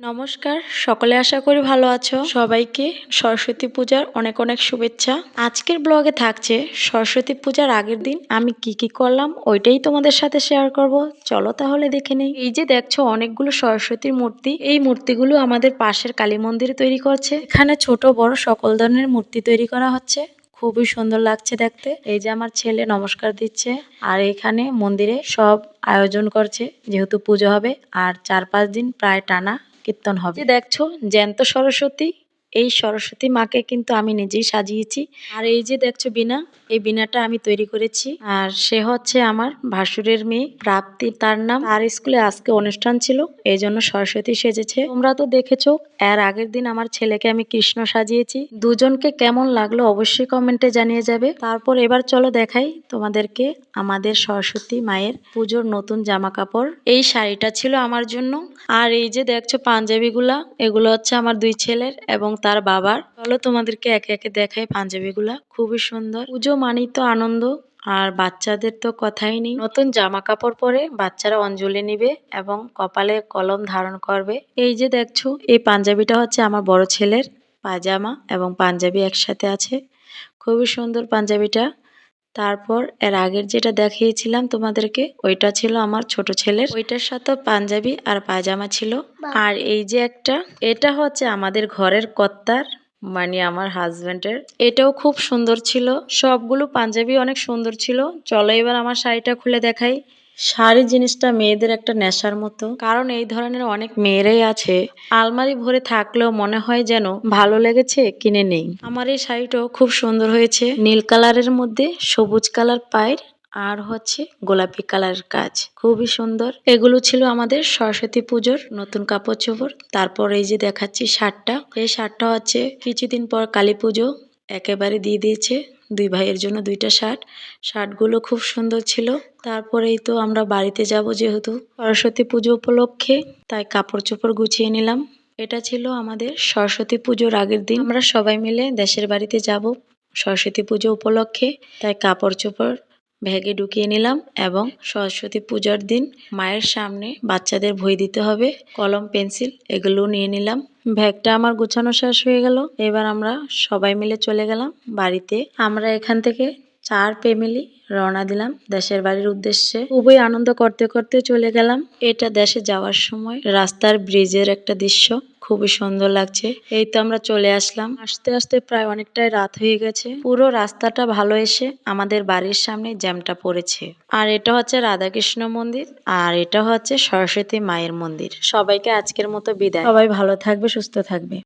নমস্কার, সকলে আশা করি ভালো আছো। সবাইকে সরস্বতী পূজার অনেক অনেক শুভেচ্ছা। আজকের ব্লগে থাকছে সরস্বতী পূজার আগের দিন আমি কি কি করলাম, ওইটাই তোমাদের সাথে শেয়ার করব। চলো তাহলে দেখে নেই। এই যে দেখছ, অনেকগুলো সরস্বতীর মূর্তি। এই মূর্তিগুলো আমাদের পাশের কালী মন্দিরে তৈরি করছে। এখানে ছোট, বড় সকল ধরনের মূর্তি তৈরি করা হচ্ছে। খুবই সুন্দর লাগছে দেখতে। এই যে আমার ছেলে নমস্কার দিচ্ছে। আর এখানে মন্দিরে সব আয়োজন করছে, যেহেতু পুজো হবে। আর চার পাঁচ দিন প্রায় টানা কীর্তন হবে। দেখছ জ্যান্ত সরস্বতী এই সরস্বতী মাকে কিন্তু আমি নিজেই সাজিয়েছি। আর এই যে দেখছ বিনা এই বিনাটা আমি তৈরি করেছি। আর সে হচ্ছে আমার ভাসুরের মেয়ে, প্রাপ্তি তার নাম। আর স্কুলে আজকে অনুষ্ঠান ছিল, এই জন্য সরস্বতী সেজেছে। তোমরা তো দেখেছ, এর আগের দিন আমার ছেলেকে আমি কৃষ্ণ সাজিয়েছি। দুজনকে কেমন লাগল অবশ্যই কমেন্টে জানিয়ে যাবে। তারপর এবার চলো দেখাই তোমাদেরকে আমাদের সরস্বতী মায়ের পুজোর নতুন জামা কাপড় এই শাড়িটা ছিল আমার জন্য। আর এই যে দেখছ পাঞ্জাবিগুলা, এগুলো হচ্ছে আমার দুই ছেলের এবং তার বাবার। চলো তোমাদেরকে একে একে দেখাই পাঞ্জাবিগুলা। খুবই সুন্দর। পুজো মানেই তো আনন্দ, আর বাচ্চাদের তো কথাই নেই। নতুন জামা কাপড় পরে বাচ্চারা অঞ্জলি নিবে এবং কপালে কলম ধারণ করবে। এই যে দেখছ, এই পাঞ্জাবিটা হচ্ছে আমার বড় ছেলের পাজামা এবং পাঞ্জাবি একসাথে আছে। খুবই সুন্দর পাঞ্জাবিটা। তারপর এর আগের যেটা দেখিয়েছিলাম তোমাদেরকে ওইটা ছিল আমার ছোট ছেলের। ওইটার সাথে পাঞ্জাবি আর পায়জামা ছিল। আর এই যে একটা এটা হচ্ছে আমাদের ঘরের কর্তার মানে আমার হাজব্যান্ডের। এটাও খুব সুন্দর ছিল। সবগুলো পাঞ্জাবি অনেক সুন্দর ছিল। চলো এবার আমার শাড়িটা খুলে দেখাই। শাড়ি জিনিসটা মেয়েদের একটা নেশার মতো। কারণ এই ধরনের অনেক মেয়েরাই আছে। আলমারি ভরে থাকলেও মনে হয় যেন ভালো লেগেছে কিনে নেই। আমার এই শাড়িটাও খুব সুন্দর হয়েছে। নীল কালারের মধ্যে সবুজ কালার পায়ের আর হচ্ছে গোলাপি কালারের কাজ। খুবই সুন্দর। এগুলো ছিল আমাদের সরস্বতী পুজোর নতুন কাপড় চোপড়। তারপর এই যে দেখাচ্ছি শার্টটা। এই শার্টটা হচ্ছে কিছুদিন পর কালী পুজো একেবারে দিয়ে দিয়েছে। দুই ভাইয়ের জন্য দুইটা শার্ট। শার্টগুলো খুব সুন্দর ছিল। তারপরেই তো আমরা বাড়িতে যাব যেহেতু সরস্বতী পুজো উপলক্ষে, তাই কাপড় চোপড় গুছিয়ে নিলাম। এটা ছিল আমাদের সরস্বতী পুজোর আগের দিন। আমরা সবাই মিলে দেশের বাড়িতে যাব সরস্বতী পুজো উপলক্ষে, তাই কাপড় চোপড় ব্যাগে ঢুকিয়ে নিলাম এবং সরস্বতী পূজার দিন মায়ের সামনে বাচ্চাদের বই দিতে হবে, কলম, পেন্সিল এগুলো নিয়ে নিলাম। ব্যাগটা আমার গুছানো শেষ হয়ে গেল। এবার আমরা সবাই মিলে চলে গেলাম বাড়িতে। আমরা এখান থেকে চার ফ্যামিলি রওনা দিলাম দেশের বাড়ির উদ্দেশ্যে। খুবই আনন্দ করতে করতে চলে গেলাম। এটা দেশে যাওয়ার সময় রাস্তার ব্রিজের একটা দৃশ্য। খুবই সুন্দর লাগছে। এই তো আমরা চলে আসলাম। আসতে আসতে প্রায় অনেকটাই রাত হয়ে গেছে। পুরো রাস্তাটা ভালো এসে আমাদের বাড়ির সামনে জ্যামটা পড়েছে। আর এটা হচ্ছে রাধাকৃষ্ণ মন্দির আর এটা হচ্ছে সরস্বতী মায়ের মন্দির। সবাইকে আজকের মতো বিদায়। সবাই ভালো থাকবে, সুস্থ থাকবে।